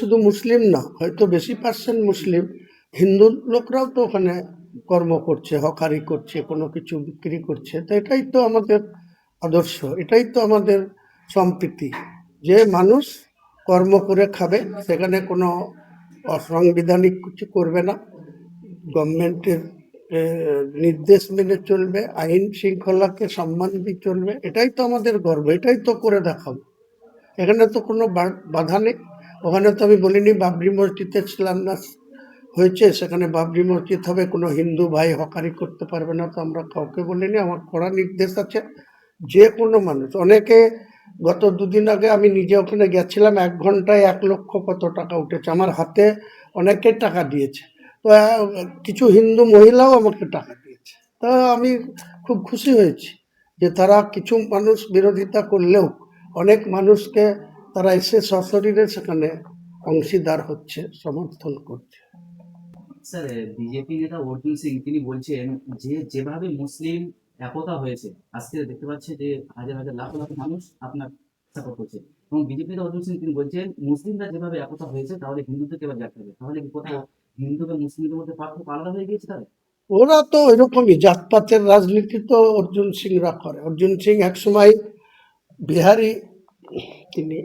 শুধু মুসলিম না, হয়তো বেশি পার্সেন্ট মুসলিম। হিন্দু লোকরাও তো ওখানে কর্ম করছে, হকারি করছে, কোনো কিছু বিক্রি করছে। তো এটাই তো আমাদের আদর্শ, এটাই তো আমাদের সম্প্রীতি। যে মানুষ কর্ম করে খাবে, সেখানে কোনো অসাংবিধানিক কিছু করবে না। গভর্নমেন্টের নির্দেশ মেনে চলবে, আইন শৃঙ্খলাকে সম্মান দিয়ে চলবে। এটাই তো আমাদের গর্ব, এটাই তো করে দেখাবো। এখানে তো কোনো বাধা নেই। ওখানে তো আমি বলিনি বাবরি মসজিদে শিলান্যাস হয়েছে, সেখানে বাবরি মসজিদ হবে, কোনো হিন্দু ভাই হকারি করতে পারবে না তো আমরা কাউকে বলিনি, আমার কড়া নির্দেশ আছে, যে কোনো মানুষ। অনেকে গত দুদিন আগে আমি নিজে ওখানে গেছিলাম, এক ঘন্টায় এক লক্ষ কত টাকা উঠেছে, আমার হাতে অনেকে টাকা দিয়েছে। তো কিছু হিন্দু মহিলাও আমাকে টাকা দিয়েছে। তা, আমি খুব খুশি হয়েছি যে তারা কিছু মানুষ বিরোধিতা করলেও অনেক মানুষকে তারা এসে সশরীরে সেখানে অংশীদার হচ্ছে সমর্থন করছে। স্যার বিজেপি নেতা অর্জুন সিং তিনি বলছেন যে যেভাবে মুসলিম একতা হয়েছে আজকে দেখতে পাচ্ছে যে হাজার হাজার লাখ লাখ মানুষ আপনার সাপোর্ট করছে। এবং বিজেপি নেতা অর্জুন সিং তিনি বলছেন মুসলিমরা যেভাবে একতা হয়েছে তাহলে হিন্দুদেরকে এবার দেখতে হবে। তাহলে কি কোথাও হিন্দু বা মুসলিমদের মধ্যে পার্থক্য আলাদা হয়ে গিয়েছে তাহলে? ওরা তো ওইরকমই জাতপাতের রাজনীতি তো অর্জুন সিংরা করে। অর্জুন সিং একসময় বিহারি তিনি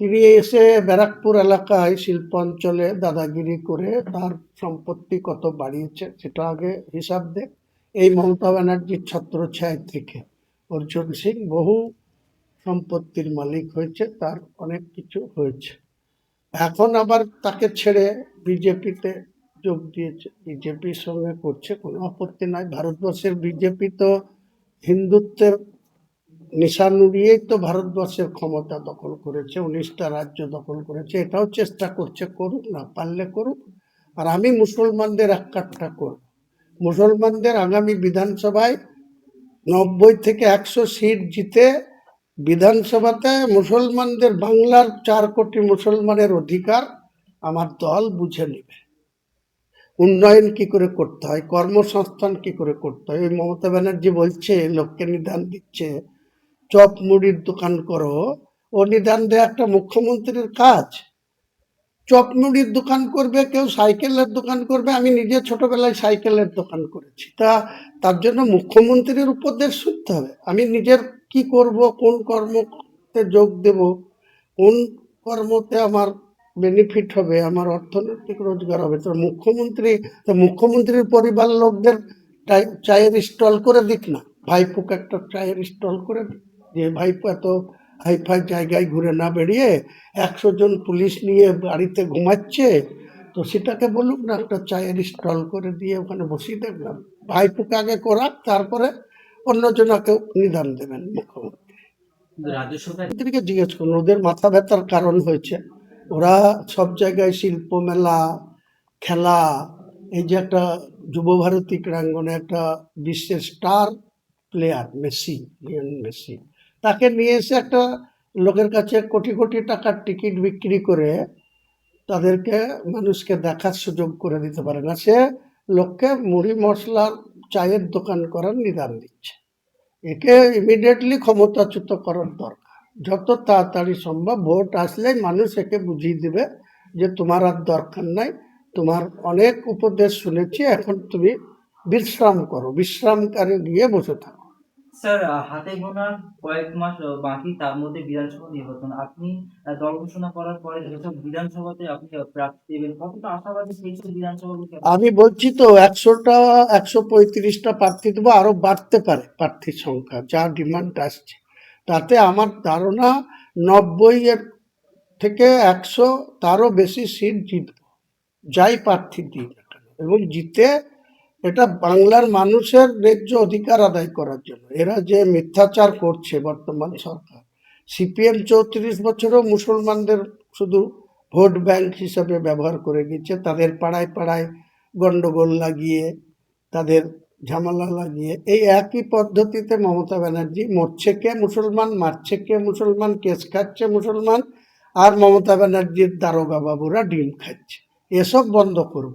তিনি এসে ব্যারাকপুর এলাকায় শিল্প অঞ্চলে দাদাগিরি করে তার সম্পত্তি কত বাড়িয়েছে সেটা আগে হিসাব দেখ। এই মমতা ব্যানার্জির ছত্রছায় থেকে। অর্জুন সিং বহু সম্পত্তির মালিক হয়েছে, তার অনেক কিছু হয়েছে। এখন আবার তাকে ছেড়ে বিজেপিতে যোগ দিয়েছে। বিজেপির সঙ্গে করছে কোনো আপত্তি নাই। ভারতবর্ষের বিজেপি তো হিন্দুত্বের নিশান উড়িয়েই তো ভারতবর্ষের ক্ষমতা দখল করেছে, উনিশটা রাজ্য দখল করেছে, এটাও চেষ্টা করছে, করুক না, পারলে করুক। আর আমি মুসলমানদের এক কাঠটা করব। মুসলমানদের আগামী বিধানসভায় নব্বই থেকে একশো সিট জিতে বিধানসভাতে মুসলমানদের বাংলার চার কোটি মুসলমানের অধিকার আমার দল বুঝে নেবে। উন্নয়ন কি করে করতে হয়, কর্মসংস্থান কি করে করতে হয়, ওই মমতা ব্যানার্জি বলছে, লোককে নিদান দিচ্ছে চপ মুড়ির দোকান করো, ও নিদান দেওয়া একটা মুখ্যমন্ত্রীর কাজ। চপ মুড়ির দোকান করবে, কেউ সাইকেলের দোকান করবে, আমি নিজে ছোটবেলায় সাইকেলের দোকান করেছি। তা, তার জন্য মুখ্যমন্ত্রীর উপদেশ শুনতে হবে। আমি নিজের কি করব, কোন কর্মতে যোগ দেব, কোন কর্মতে আমার বেনিফিট হবে, আমার অর্থনৈতিক রোজগার হবে। তো মুখ্যমন্ত্রী, তো মুখ্যমন্ত্রীর পরিবার লোকদের চায়ের স্টল করে দিক না। ভাইপোকে একটা চায়ের স্টল করে দিক। যে ভাইপো এত হাইফাই জায়গায় ঘুরে না বেরিয়ে একশো জন পুলিশ নিয়ে বাড়িতে ঘুমাচ্ছে তো সেটাকে বলুক না একটা চায়ের স্টল করে দিয়ে ওখানে বসিয়ে দেখলাম। ভাইপোকে আগে করাক তারপরে অন্যজনাকেও নিদান দেবেন মুখ্যমন্ত্রী। কিন্তু রাজ্য সরকার মন্ত্রীকে জিজ্ঞেস করুন ওদের মাথা ব্যথার কারণ হয়েছে। ওরা সব জায়গায় শিল্প মেলা খেলা এই যে একটা যুবভারতী ক্রীড়াঙ্গনে একটা বিশ্বের star player Messi Lionel Messi. তাকে নিয়ে এসে একটা লোকের কাছে কোটি কোটি টাকার টিকিট বিক্রি করে তাদেরকে মানুষকে দেখার সুযোগ করে দিতে পারে না। সে লোককে মুড়ি মশলার চায়ের দোকান করার নিদান দিচ্ছে। একে ইমিডিয়েটলি ক্ষমতাচ্যুত করার দরকার। যত তাড়াতাড়ি সম্ভব ভোট আসলেই মানুষ একে বুঝিয়ে দেবে যে তোমার আর দরকার নাই, তোমার অনেক উপদেশ শুনেছি, এখন তুমি বিশ্রাম করো। বিশ্রামকারে গিয়ে বসে থাকো। স্যার হাতে গোনা কয়েক মাস বাকি, তার মধ্যে বিধানসভা নির্বাচন। আপনি দল ঘোষণা করার পরে যেসব বিধানসভাতে আপনি প্রার্থী দেবেন। কতটা আশাবাদী সেই সব বিধানসভাগুলোকে আমি বলছি তো, একশোটা, একশো পঁয়ত্রিশটা প্রার্থী দেবো আরও বাড়তে পারে প্রার্থীর সংখ্যা, যা ডিমান্ড আসছে। তাতে আমার ধারণা, নব্বই এর থেকে একশো, তারও বেশি সিট জিতব। যাই প্রার্থী দিই এবং জিতে এটা বাংলার মানুষের ন্যায্য অধিকার আদায় করার জন্য। এরা যে মিথ্যাচার করছে বর্তমান সরকার, সিপিএম চৌত্রিশ বছরও মুসলমানদের শুধু ভোট ব্যাংক হিসাবে ব্যবহার করে গেছে তাদের পাড়ায় পাড়ায় গন্ডগোল লাগিয়ে, তাদের ঝামেলা লাগিয়ে। এই একই পদ্ধতিতে মমতা ব্যানার্জি মরছে কে মুসলমান, মারছে কে মুসলমান, কেস খাচ্ছে মুসলমান, আর মমতা ব্যানার্জির দারোগা বাবুরা ডিম খাচ্ছে। এসব বন্ধ করব।